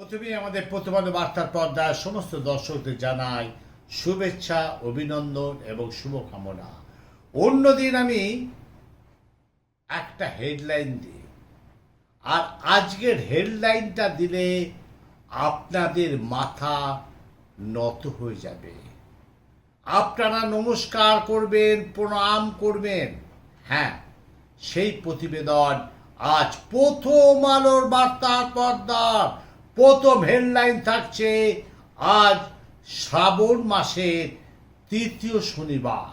প্রথমেই আমাদের প্রতিবাদ বার্তার পর্দায় সমস্ত দর্শকদের জানাই শুভেচ্ছা, অভিনন্দন এবং শুভকামনা। অন্যদিন আমি একটা হেডলাইন দিই। আর আজকের হেডলাইনটা দিলে আপনাদের মাথা নত হয়ে যাবে। আপনারা নমস্কার করবেন, প্রণাম করবেন। হ্যাঁ সেই প্রতিবেদন আজ প্রথম আলোর বার্তার পর্দার প্রথম হেডলাইন থাকছে আজ শ্রাবণ মাসের তৃতীয় শনিবার।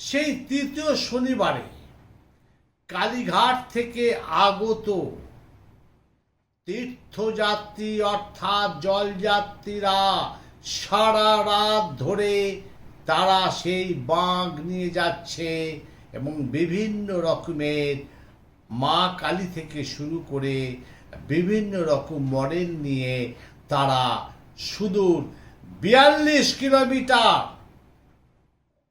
সেই তৃতীয় শনিবারে কালীঘাট থেকে আগত তীর্থযাত্রী অর্থাৎ জলযাত্রীরা সারা রাত ধরে তারা সেই বাঁক নিয়ে যাচ্ছে এবং বিভিন্ন রকমের মা কালী থেকে শুরু করে বিভিন্ন রকম মডেল নিয়ে তারা সুদূর বিয়াল্লিশ কিলোমিটার,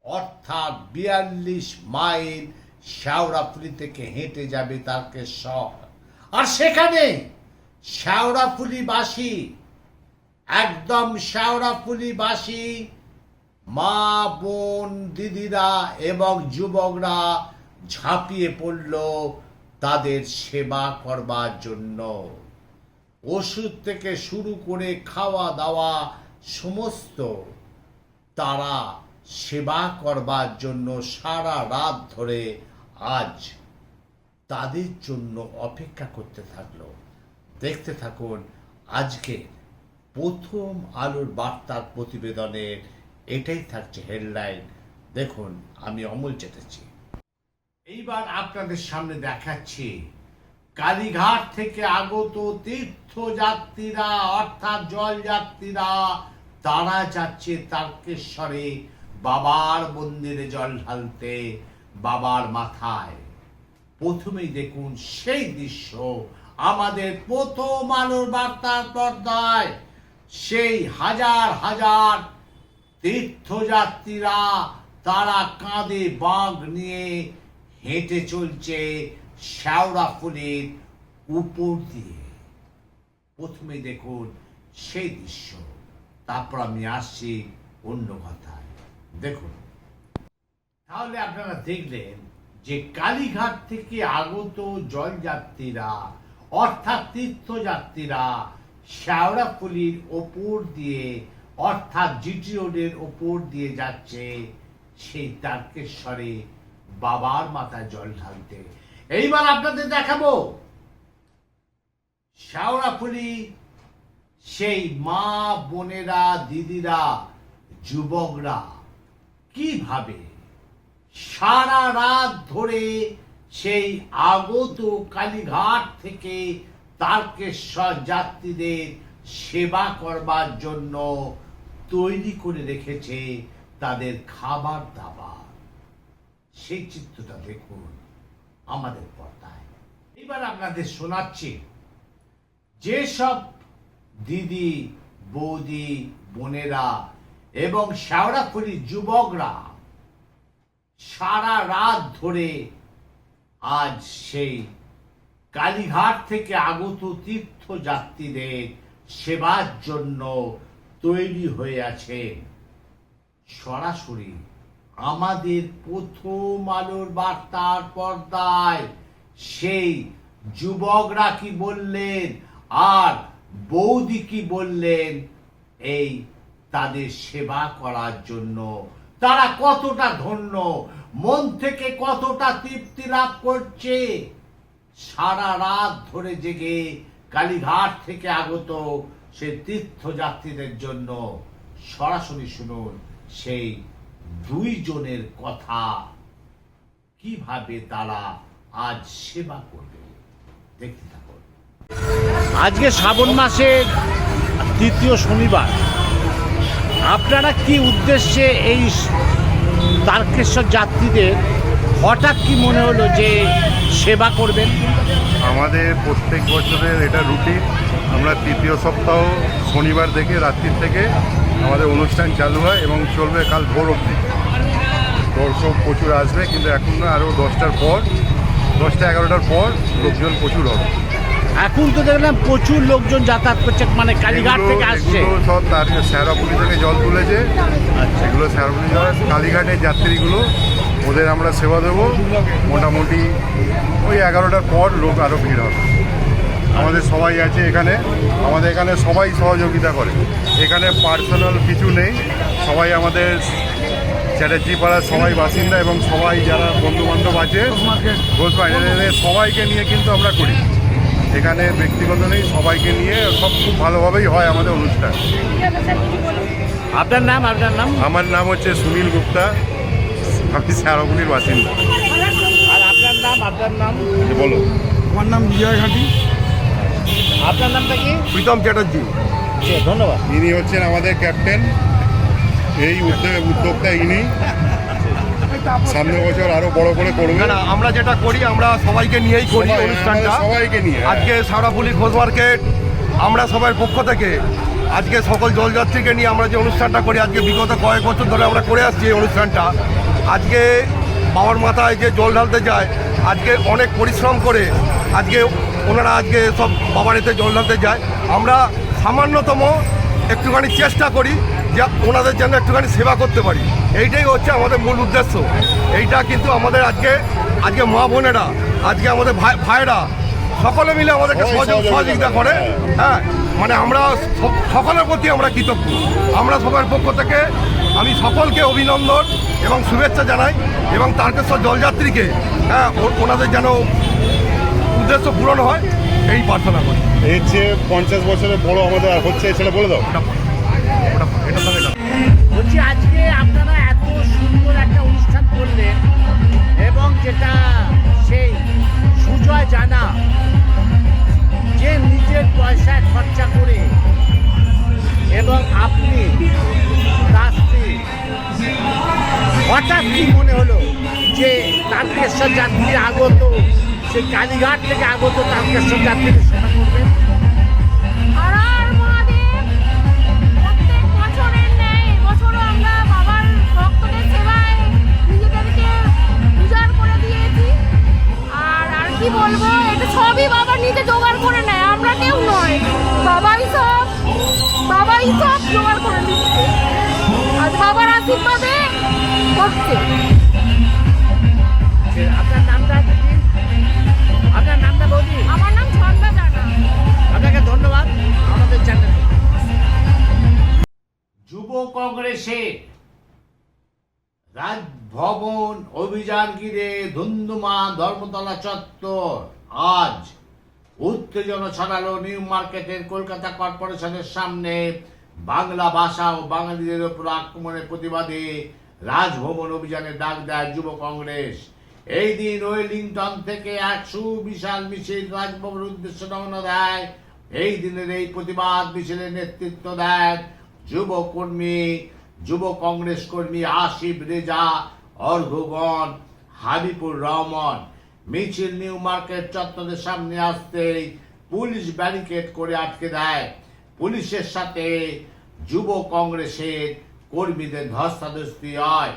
অর্থাৎ বিয়াল্লিশ মাইল শেওড়াফুলি থেকে হেঁটে যাবে তারকেশ্বর। আর সেখানে শেওড়াফুলিবাসী একদম শেওড়াফুলিবাসী মা, বোন, দিদিরা এবং যুবকরা ঝাঁপিয়ে পড়ল তাদের সেবা করবার জন্য। ওষুধ থেকে শুরু করে খাওয়া দাওয়া সমস্ত তারা সেবা করবার জন্য সারা রাত ধরে আজ তাদের জন্য অপেক্ষা করতে থাকল। দেখতে থাকুন আজকে প্রথম আলোর বার্তার প্রতিবেদনের এটাই থাকছে হেডলাইন। দেখুন, আমি অমল চেটেছি এইবার আপনাদের সামনে দেখাচ্ছি কালীঘাট থেকে আগত তীর্থযাত্রীরা, অর্থাৎ জলযাত্রীরা, তারা যাচ্ছে তারকেশ্বরে বাবার মন্দিরে জল ঢালতে, বাবার মাথায়। প্রথমেই দেখুন সেই দৃশ্য, আমাদের প্রথম আলোর বার্তার পর্দায়। সেই হাজার হাজার তীর্থযাত্রীরা তারা কাঁধে বাঘ নিয়ে হেঁটে চলছে শ্যাওড়া ফুলের উপর দিয়ে। প্রথমে দেখুন সেই দৃশ্য, তারপর আমি আসছি অন্য কথায়। দেখুন, তাহলে আপনারা দেখলেন যে কালীঘাট থেকে আগত জলযাত্রীরা, অর্থাৎ তীর্থযাত্রীরা শ্যাওড়াফুলির ওপর দিয়ে, অর্থাৎ জিটি রোডের ওপর দিয়ে যাচ্ছে সেই তারকেশ্বরে বাবার মাথায় জল ঢালতে। এইবার আপনাদের দেখাবো শ্যাওড়াফুলি সেই মা বোনেরা, দিদিরা, যুবকরা কীভাবে সারা রাত ধরে সেই আগত কালীঘাট থেকে তারকেশ্বর যাত্রীদের সেবা করবার জন্য তৈরি করে রেখেছে তাদের খাবার দাবার। সেই চিত্রটা দেখুন আমাদের পর্দায়। এবার আপনাদের শোনাচ্ছি, যেসব দিদি, বৌদি, বোনেরা এবং শ্যাওড়াফুলি যুবকরা সারা রাত ধরে আজ সেই কালীঘাট থেকে আগত তীর্থযাত্রীদের সেবার জন্য তৈরি হয়ে আছেন। সরাসরি আমাদের প্রথম আলোর বার্তার পর্দায় সেই যুবকরা কি বললেন, আর বৌদি কি বললেন, এই তাদের সেবা করার জন্য। তারা কতটা ধন্য, মন থেকে কতটা তৃপ্তি লাভ করছে। সারা রাত ধরে জেগে কালীঘাট থেকে আগত সে তীর্থযাত্রীদের জন্য সরাসরি শুনুন সেই দুইজনের কথা কীভাবে তারা আজ সেবা করবে দেখতে থাকুন। আজকে শ্রাবণ মাসের তৃতীয় শনিবার। আপনারা কি উদ্দেশ্যে এই তারকেশ্বর যাত্রীদের হঠাৎ কি মনে হলো যে সেবা করবেন? আমাদের প্রত্যেক বছরের এটা রুটিন। আমরা তৃতীয় সপ্তাহ শনিবার থেকে রাত্রির থেকে আমাদের অনুষ্ঠান চালু হয় এবং চলবে কাল ভোর অবধি। দর্শক প্রচুর আসবে কিন্তু এখন না আরও দশটার পর দশটা এগারোটার পর লোকজন প্রচুর হবে। এখন তো দেখলাম প্রচুর লোকজন যাতায়াত করছে মানে কালীঘাট থেকে আসছে। সব তার শ্যারাপুলি থেকে জল তুলেছে। আচ্ছা। এগুলো শ্যারাপুলি জল কালীঘাটের যাত্রীগুলো ওদের আমরা সেবা দেবো। মোটামুটি ওই এগারোটার পর লোক আরও ভিড় হবে। আমাদের সবাই আছে এখানে। আমাদের এখানে সবাই সহযোগিতা করে। এখানে পার্সোনাল কিছু নেই। সবাই আমাদের চ্যাটার্জি পাড়ার সবাই বাসিন্দা এবং সবাই যারা বন্ধু বান্ধব আছে ঘোষ সবাইকে নিয়ে কিন্তু আমরা করি। এখানে ব্যক্তিগত নেই সবাইকে নিয়ে সব খুব ভালোভাবেই হয় আমাদের অনুষ্ঠান। আপনার নাম আপনার নাম? আমার নাম হচ্ছে সুনীল গুপ্তা। আমি শ্যারগুলির বাসিন্দা। আর আপনার নাম আপনার নাম? বলো আমার নাম বিজয় ঘাটি। আপনার নামটা কি? প্রীতম চ্যাটার্জি। জি, ধন্যবাদ। ইনি হচ্ছেন আমাদের ক্যাপ্টেন। এই উদ্যোগ উদ্যোক্তা ইনি। সামনের বছর আরও বড় করে করবে। না না আমরা যেটা করি আমরা সবাইকে নিয়েই করি সবাই, অনুষ্ঠানটা। সবাইকে নিয়ে। আজকে সারাপুলি খোঁজ মার্কেট আমরা সবার পক্ষ থেকে আজকে সকল জলযাত্রীকে নিয়ে আমরা যে অনুষ্ঠানটা করি আজকে বিগত কয়েক বছর ধরে আমরা করে আসছি এই অনুষ্ঠানটা। আজকে বাবার মাথায় যে জল ঢালতে যায় আজকে অনেক পরিশ্রম করে আজকে ওনারা আজকে সব বাবার এতে জল ঢালতে যায়। আমরা সামান্যতম একটুখানি চেষ্টা করি যে ওনাদের জন্য একটুখানি সেবা করতে পারি। এইটাই হচ্ছে আমাদের মূল উদ্দেশ্য। এইটা কিন্তু আমাদের আজকে আজকে মা বোনেরা আজকে আমাদের ভাই ভাইরা সকলে মিলে আমাদেরকে সহযোগিতা করে, হ্যাঁ মানে আমরা সকলের প্রতি আমরা কৃতজ্ঞ। আমরা সবার পক্ষ থেকে আমি সকলকে অভিনন্দন এবং শুভেচ্ছা জানাই এবং তারকেশ্বর জলযাত্রীকে হ্যাঁ ওনাদের যেন উদ্দেশ্য পূরণ হয় এই প্রার্থনা করি এর যে পঞ্চাশ বছরের বড় আমাদের আর হচ্ছে সেটা বলে দাও। বলছি আজকে আপনারা এত সুন্দর একটা অনুষ্ঠান করলেন এবং যেটা সেই সুজয় জানা যে নিজের পয়সা খরচা করে এবং আপনি তার হঠাৎ কি মনে হলো যে তারকেশ্বর যাত্রী আগত সেই কালীঘাট থেকে আগত তারকেশ্বর যাত্রীর সেবা করবেন। কি বলব, এটা সবই বাবা নিজে জোগাড় করে নেয়, আমরা কেউ নয়। বাবাই সব বাবাই সব জোগাড় করে দিচ্ছে। আর বাবার আশীর্বাদে হচ্ছে আমার নাম ছন্দা জানা। আপনাকে ধন্যবাদ আমাদের চ্যানেলে যুব কংগ্রেসে রাজভবন অভিযান ঘিরে ধুন্ধুমা ধর্মতলা চত্বর। আজ উত্তেজনা ছড়ালো নিউ মার্কেটের কলকাতা কর্পোরেশনের সামনে। বাংলা ভাষা ও বাঙালিদের উপর আক্রমণের প্রতিবাদে রাজভবন অভিযানে ডাক দেয় যুব কংগ্রেস। এই দিন ওয়েলিংটন থেকে এক সুবিশাল মিছিল রাজভবনের উদ্দেশ্যে রওনা দেয়। এই দিনের এই প্রতিবাদ মিছিলের নেতৃত্ব দেন যুব কর্মী যুব কংগ্রেস কর্মী আসিফ রেজা অর্ঘগণ হাবিবুর রহমান। মিছিল নিউ মার্কেট চত্বরের সামনে আসতেই পুলিশ ব্যারিকেড করে আটকে দেয়। পুলিশের সাথে যুব কংগ্রেসের কর্মীদের ধস্তাধস্তি হয়।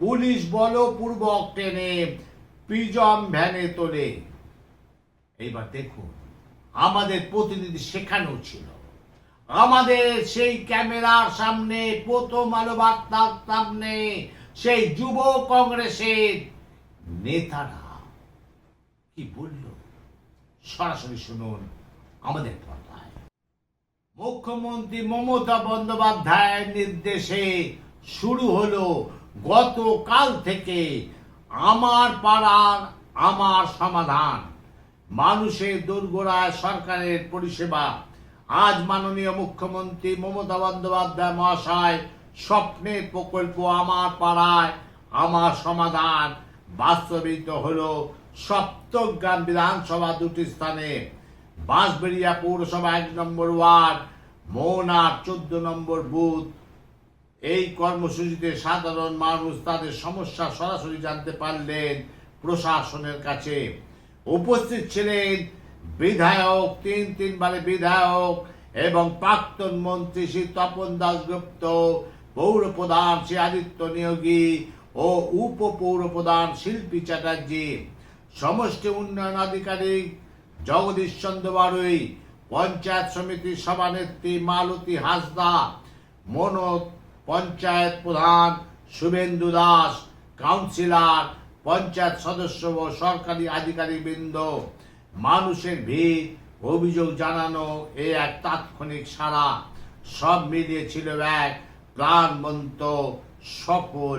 পুলিশ বলপূর্বক টেনে প্রিজম ভ্যানে তোলে। এইবার দেখুন, আমাদের প্রতিনিধি সেখানেও ছিল। আমাদের সেই ক্যামেরার সামনে, প্রথম আলো বার্তার সামনে, সেই যুব কংগ্রেসের নেতারা। কি বলল? সরাসরি শুনুন আমাদের পর্দায়। মুখ্যমন্ত্রী মমতা বন্দ্যোপাধ্যায়ের নির্দেশে শুরু হলো গতকাল থেকে আমার পাড়ার আমার সমাধান। মানুষের দোরগোড়ায় সরকারের পরিষেবা। আজ মাননীয় মুখ্যমন্ত্রী মমতা বন্দ্যোপাধ্যায় মহাশয় স্বপ্নের প্রকল্প আমার পাড়ায়, আমার সমাধান বাস্তবিত হলো সপ্তগ্রাম বিধানসভা দুটি স্থানে। বাঁশবেড়িয়া পৌরসভা এক নম্বর ওয়ার্ড মোহনার চোদ্দ নম্বর বুথ এই কর্মসূচিতে সাধারণ মানুষ তাদের সমস্যা সরাসরি জানতে পারলেন প্রশাসনের কাছে। উপস্থিত ছিলেন বিধায়ক, তিন তিনবারে বিধায়ক এবং প্রাক্তন মন্ত্রী শ্রী তপন দাসগুপ্ত পৌর প্রধান শ্রী আদিত্য নিয়োগী ও উপ পৌর প্রধান শিল্পী চ্যাটার্জি, সমষ্টি উন্নয়ন আধিকারিক জগদীশ চন্দ্র বারুই, পঞ্চায়েত সমিতির সভানেত্রী মালতী হাসদা মনোজ পঞ্চায়েত প্রধান শুভেন্দু দাস, কাউন্সিলর, পঞ্চায়েত সদস্য ও সরকারি আধিকারিকবৃন্দ। মানুষের ভিড়, অভিযোগ জানানো এ এক তাৎক্ষণিক সারা সব মিলিয়ে ছিল এক প্রাণবন্ত, সফল,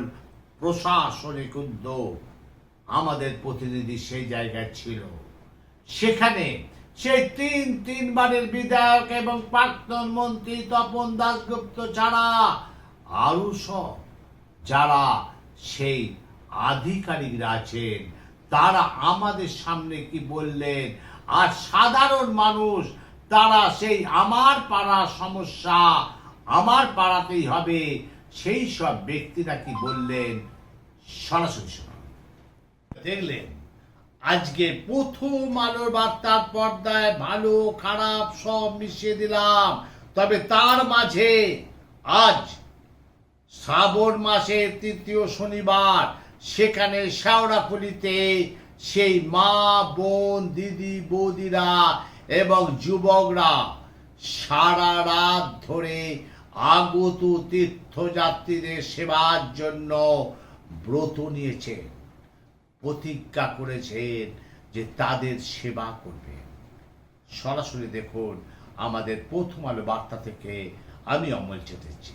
প্রশাসনিক উদ্যোগ। আমাদের প্রতিনিধি সেই জায়গায় ছিল। সেখানে সেই তিন তিনবারের বিধায়ক এবং প্রাক্তন মন্ত্রী তপন দাসগুপ্ত ছাড়া আরও সব যারা সেই আধিকারিকরা আছেন, তারা আমাদের সামনে কি বললেন? আর সাধারণ মানুষ, তারা সেই আমার পাড়ার সমস্যা, আমার পাড়াতেই হবে। সেই সব ব্যক্তিরা কি বললেন? সরাসরি দেখলেন, আজকে প্রথম আলোর বার্তার পর্দায় ভালো, খারাপ সব মিশিয়ে দিলাম। তবে তার মাঝে আজ শ্রাবণ মাসের তৃতীয় শনিবার, সেখানে শেওড়াফুলিতে সেই মা, বোন, দিদি, বৌদিরা এবং যুবকরা সারা রাত ধরে আগত তীর্থযাত্রীদের সেবার জন্য ব্রত নিয়েছেন প্রতিজ্ঞা করেছেন যে তাদের সেবা করবে। সরাসরি দেখুন, আমাদের প্রথম আলো বার্তা থেকে আমি অমল চেটেছি